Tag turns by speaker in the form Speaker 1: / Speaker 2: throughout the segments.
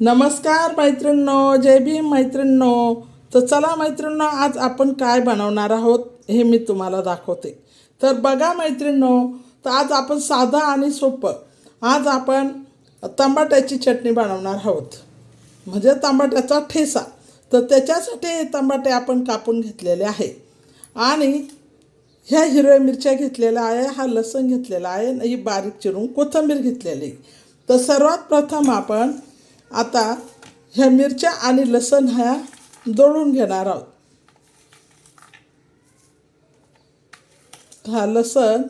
Speaker 1: नमस्कार मैत्रिणींनो जय भीम मैत्रिणींनो. तर चला मैत्रिणींनो आज आपण काय बनवणार आहोत हे मी तुम्हाला दाखवते. तर बघा मैत्रिणींनो तर आज आपण साधं आणि सोपं. आज आपण तंबाट्याची चटणी बनवणार आहोत. म्हणजे तंबाट्याचा ठेसा. तर त्याच्यासाठी हे आपण कापून घेतलेले आहे. आणि ह्या हिरव्या मिरच्या घेतलेल्या आहे हा लसण घेतलेला आहे आणि ही बारीक चिरून कोथिंबीर घेतलेली. आहे. तर सर्वात प्रथम आपण आता ह्या मिरच्या आणि लसण ह्या दळून घेणार आहोत. हा लसण.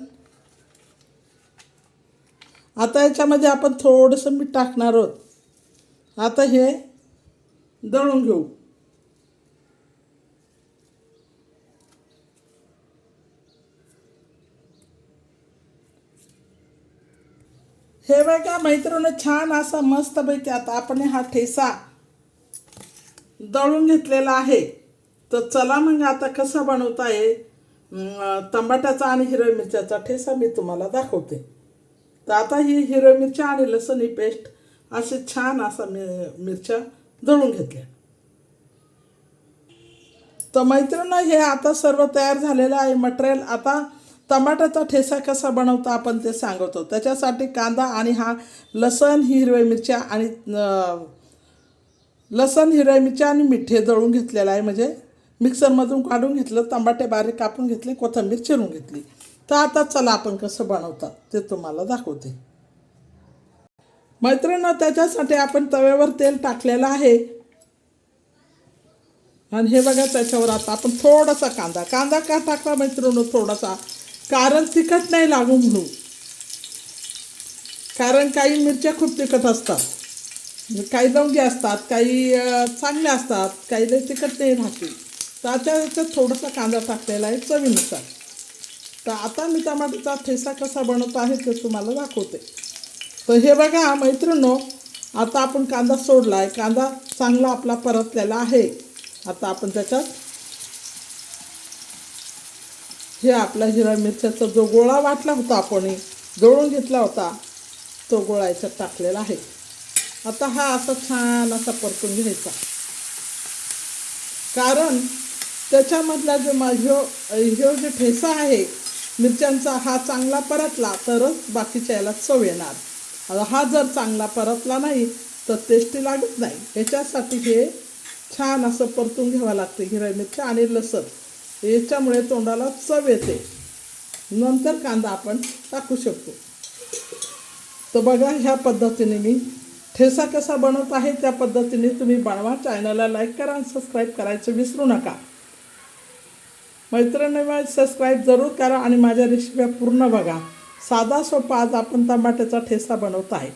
Speaker 1: आता याच्यामध्ये आपण थोडंसं मीठ टाकणार आहोत. आता हे दळून घेऊ. हे बघा मैत्रिणी छान असा मस्तपैकी आता आपण हा ठेसा दळून घेतलेला आहे. तर चला मग आता कसं बनवता येईल टमाट्याचा आणि हिरव्या मिरच्याचा ठेसा मी तुम्हाला दाखवते. तर आता ही हिरव्या मिरच्या आणि लसूण ही पेस्ट असे छान असा मि मिरच्या दळून घेतल्या. तर मैत्रिणी हे आता सर्व तयार झालेलं आहे मटेरियल. आता टमाट्याचा ठेसा कसा बनवता आपण ते सांगतो. त्याच्यासाठी कांदा आणि हा लसण हिरव्या मिरच्या आणि लसण हिरव्या मिरच्या आणि मिठे दळून घेतलेलं आहे. म्हणजे मिक्सरमधून काढून घेतलं टमाटे बारीक कापून घेतले कोथिंबीर चिरून घेतली. तर आता चला आपण कसं बनवतात ते तुम्हाला दाखवते. मैत्रिणं त्याच्यासाठी आपण तव्यावर तेल टाकलेलं आहे. आणि हे बघा त्याच्यावर आता आपण थोडासा कांदा कांदा का टाकला मैत्रिणं थोडासा? कारण तिखट नाही लागू म्हणून. कारण काही मिरच्या खूप तिखट असतात. काही लवंगी असतात काही चांगल्या असतात काही लई तिखट नाही राहते. त्याच्या याच्यात थोडासा कांदा टाकलेला आहे चवीनुसार. तर आता मी टमाट्याचा ठेसा कसा बनवतो आहे ते तुम्हाला दाखवते. तर हे बघा मैत्रिणो आता आपण कांदा सोडला आहे कांदा चांगला आपला परतलेला आहे. आता आपण त्याच्यात हे आपला हिरव्या मिरच्याचा जो गोळा वाटला होता आपण दळून घेतला होता तो गोळा याच्यात टाकलेला आहे. आता हा असा छान असा परतून घ्यायचा. कारण त्याच्यामधला जो माझ्या ह्यो जो ठेसा आहे मिरच्यांचा हा चांगला परतला तरच बाकीच्या याला चव येणार. हा जर चांगला परतला नाही तर टेस्टी लागत नाही. याच्यासाठी हे छान असं परतून घ्यावं लागतं हिरव्या मिरच्या आणि लसण. याच्यामुळे तोंडाला चव येते. नंतर कांदा आपण टाकू शकतो. तर बघा ह्या पद्धतीने मी ठेसा कसा बनवत आहे त्या पद्धतीने तुम्ही बनवा. चॅनलला लाईक करा आणि सबस्क्राईब करायचं विसरू नका. मैत्रिणी सबस्क्राईब जरूर करा आणि माझ्या रेसिप्या पूर्ण बघा. साधा सोपा आज आपण टमाट्याचा ठेसा बनवत आहे.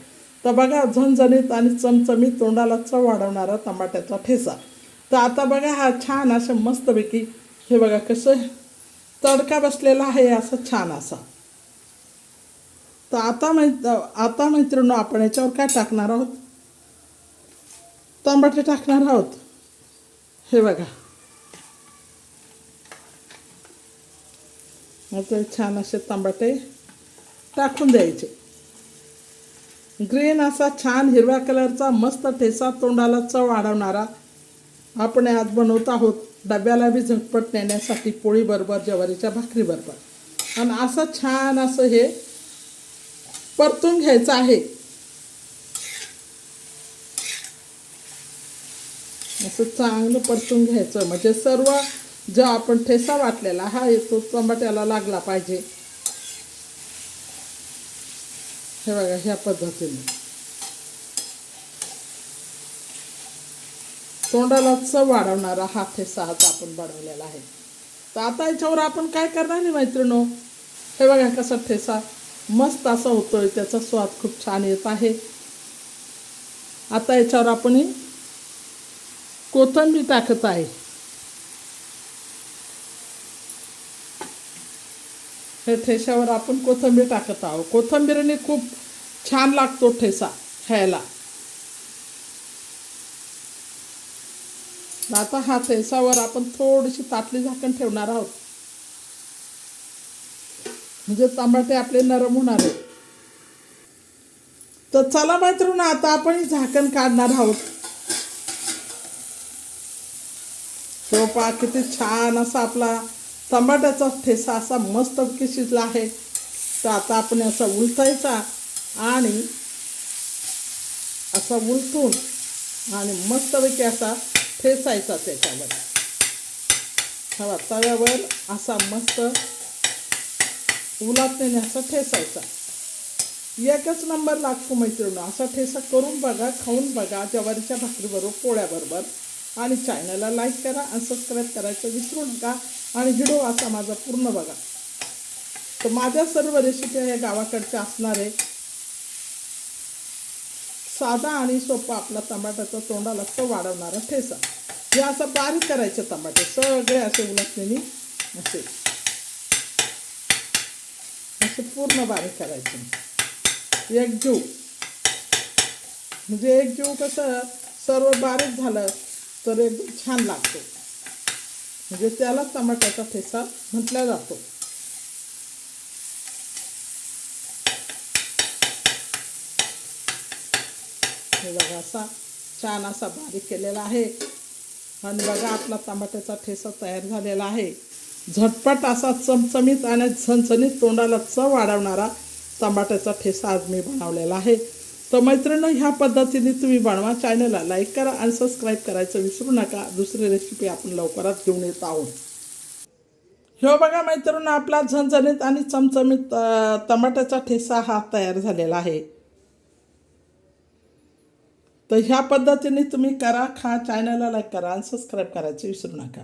Speaker 1: तर बघा झणझणीत आणि चमचमीत तोंडाला चव वाढवणारा टमाट्याचा ठेसा तर आता बघा हा छान अशा मस्तपैकी हे बघा कसं तडका बसलेला आहे असं छान असा. तर आता मै आता मैत्रिणी आपण याच्यावर काय टाकणार आहोत? टमाटे टाकणार आहोत. हे बघा. आता छान असे टमाटे टाकून द्यायचे. ग्रीन असा छान हिरव्या कलरचा मस्त ठेसा तोंडाला चव वाढवणारा आपण आज बनवत आहोत. डब्याला बी झटपट नेण्यासाठी पोळीबरोबर ज्वारीच्या भाकरीबरोबर आणि असं छान असं हे परतून घ्यायचं आहे. असं चांगलं परतून घ्यायचं. म्हणजे सर्व जो आपण ठेसा वाटलेला हा तो टमाट्याला लागला पाहिजे. हे बघा ह्या पद्धतीने. तोंडाला चव वाढवणारा हा ठेसा आता आपण बनवलेला आहे. तर आता याच्यावर आपण काय करणार नाही मैत्रिणो? हे बघा कसा ठेसा मस्त असा होतोय त्याचा स्वाद खूप छान येत आहे. आता याच्यावर आपण कोथंबीर कोथिंबीर टाकत आहे. हे ठेशावर आपण कोथिंबीर टाकत आहोत. कोथंबीरने खूप छान लागतो ठेसा खायला. आता हा ठेसावर आपण थोडीशी तातली झाकण ठेवणार आहोत. म्हणजे टमाटे आपले नरम होणार आहेत. तर चला मैत्रिणी आता आपण झाकण काढणार आहोत. तो किती छान असा आपला टमाट्याचा ठेसा असा मस्तपैकी शिजला आहे. तर आता आपण असा उलटायचा आणि असा उलटून आणि मस्तपैकी असा ठेसायचा त्याच्यावर. हवा तव्यावर असा मस्त उलाटण्याने असा ठेसायचा. एकच नंबर लागतो मैत्रिणी असा ठेसा करून बघा खाऊन बघा ज्वारीच्या भाकरीबरोबर पोळ्याबरोबर. आणि चॅनलला लाईक करा आणि सबस्क्राईब करायचं विसरू नका. आणि व्हिडिओ असा माझा पूर्ण बघा. तर माझ्या सर्व रेसिपी या गावाकडच्या असणारे साधा आणि सोपा आपला टमाट्याचा तोंडाला तो वाढवणारा ठेसा हे असं बारीक करायचे टमाटे सगळे असे उलटलेली असे. असे पूर्ण बारीक करायचे. एक जीव. म्हणजे एक जीव कसं सर्व बारीक झालं तर एक छान लागतो. म्हणजे त्याला टमाट्याचा ठेसा म्हटला जातो. हे बघा असा छान असा बारीक केलेला आहे. आणि बघा आपला टमाट्याचा ठेसा तयार झालेला आहे. झटपट असा चमचमीत आणि झणझणीत तोंडाला चव वाढवणारा टमाट्याचा ठेसा आज मी बनवलेला आहे. तर मैत्रिणी ह्या पद्धतीने तुम्ही बनवा चॅनलला लाईक करा आणि सबस्क्राईब करायचं विसरू नका. दुसरी रेसिपी आपण लवकरात घेऊन येत आहोत. ह्यो बघा मैत्रिणी आपला झणझणीत आणि चमचमीत टमाट्याचा ठेसा हा तयार झालेला आहे. तर ह्या पद्धतीने तुम्ही करा खा चॅनलला लाईक करा आणि सबस्क्राईब करायचं विसरू नका.